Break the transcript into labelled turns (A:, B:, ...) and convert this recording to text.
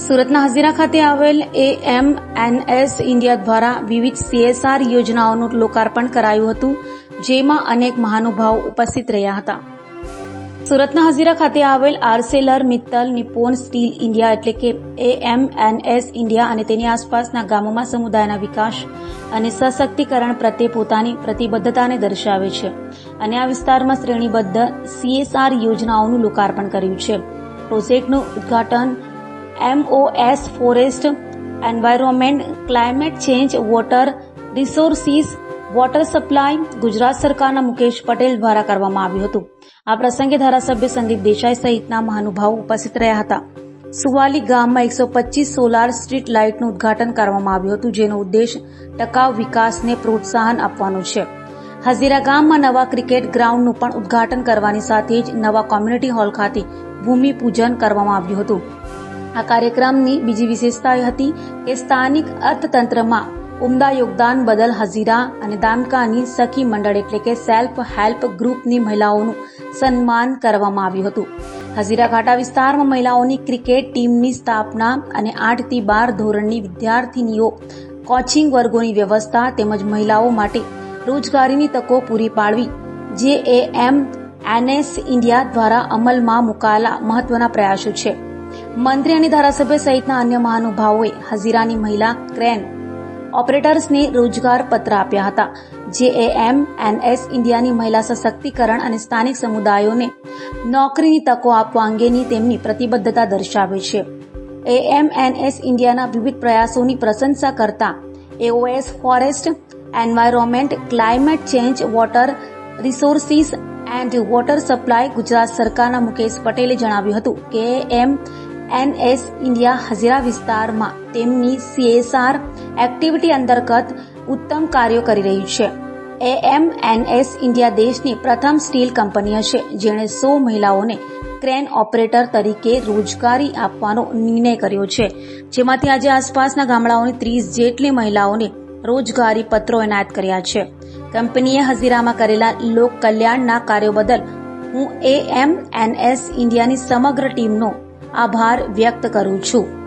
A: સુરતના હજીરા ખાતે આવેલ A M N S India દ્વારા વિવિધ સીએસઆર યોજનાઓનું લોકાર્પણ કરાયું હતું, જેમાં અનેક મહાનુભાવો ઉપસ્થિત રહ્યા હતા. સુરતના હજીરા ખાતે આવેલ Arcelor Mittal Nippon steel India એટલે કે A M N S India અને તેની આસપાસના ગામોમાં સમુદાયના વિકાસ અને સશક્તિકરણ પ્રત્યે પોતાની પ્રતિબદ્ધતાને દર્શાવે છે અને આ વિસ્તારમાં શ્રેણીબદ્ધ સીએસઆર યોજનાઓનું લોકાર્પણ કર્યું છે. પ્રોજેક્ટનું ઉદ્ઘાટન MOS forest environment climate change water resources water supply Gujarat સરકારના મુકેશ પટેલ દ્વારા કરવામાં આવ્યું હતું. આ પ્રસંગે ધારાસભ્ય સંદીપ દેસાઈ સહિતના મહાનુભાવો ઉપસ્થિત રહ્યા હતા. સુવાલી ગામમાં એકસો પચીસ સોલાર સ્ટ્રીટ લાઇટનું ઉદ્ઘાટન કરવામાં આવ્યું હતું, જેનો ઉદ્દેશ ટકાઉ વિકાસને પ્રોત્સાહન આપવાનો છે. હઝીરા ગામમાં નવા ક્રિકેટ ગ્રાઉન્ડનું પણ ઉદ્ઘાટન કરવાની સાથે જ નવા કોમ્યુનિટી હોલ ખાતે ભૂમિપૂજન કરવામાં આવ્યું હતું. આ કાર્યક્રમની બીજી વિશેષતા હતી કે સ્થાનિક અર્થતંત્રમાં ઉમદા યોગદાન બદલ હઝીરા અને દામકાની સખી મંડળ એટલે કે સેલ્ફ હેલ્પ ગ્રુપની મહિલાઓનું સન્માન કરવામાં આવ્યું હતું. હજીરાઘાટા વિસ્તારમાં મહિલાઓની ક્રિકેટ ટીમની સ્થાપના અને આઠથી બાર ધોરણની વિદ્યાર્થીનીઓ કોચિંગ વર્ગોની વ્યવસ્થા તેમજ મહિલાઓ માટે રોજગારીની તકો પૂરી પાડવી, જે એ એમ એનએસ ઇન્ડિયા દ્વારા અમલમાં મુકાયેલા મહત્વના પ્રયાસો છે. મંત્રી અને ધારાસભ્ય સહિતના અન્ય મહાનુભાવોએ હઝીરાની મહિલા ક્રેન ઓપરેટર્સને રોજગાર પત્ર આપ્યા હતા. જે એમ એનએસ ઇન્ડિયાની મહિલા સશક્તિકરણ અને સ્થાનિક સમુદાયોને નોકરીની તકો આપવા અંગેની તેમની પ્રતિબદ્ધતા દર્શાવે છે. એએમએનએસ ઇન્ડિયાના વિવિધ પ્રયાસોની પ્રશંસા કરતા AOS, forest environment climate change, water resources and water supply Gujarat સરકારના મુકેશ પટેલે જણાવ્યું હતું કે એમ એનએસ ઇન્ડિયા હઝીરા વિસ્તારમાં તેમની સીએસઆર એક્ટિવિટી અંતર્ગત ઉત્તમ કાર્યો કરી રહ્યું છે. એએમએનએસ ઇન્ડિયા દેશની પ્રથમ સ્ટીલ કંપની હશે, જેણે સો મહિલાઓને ક્રેન ઓપરેટર તરીકે રોજગારી આપવાનો નિર્ણય કર્યો છે. જેમાંથી આજે આસપાસના ગામડાઓની ત્રીસ જેટલી મહિલાઓને રોજગારી પત્રો એનાયત કર્યા છે. કંપનીએ હઝીરામાં કરેલા લોક કલ્યાણના કાર્યો બદલ હું એએમએનએસ ઇન્ડિયાની સમગ્ર ટીમનો આભાર વ્યક્ત કરું છું.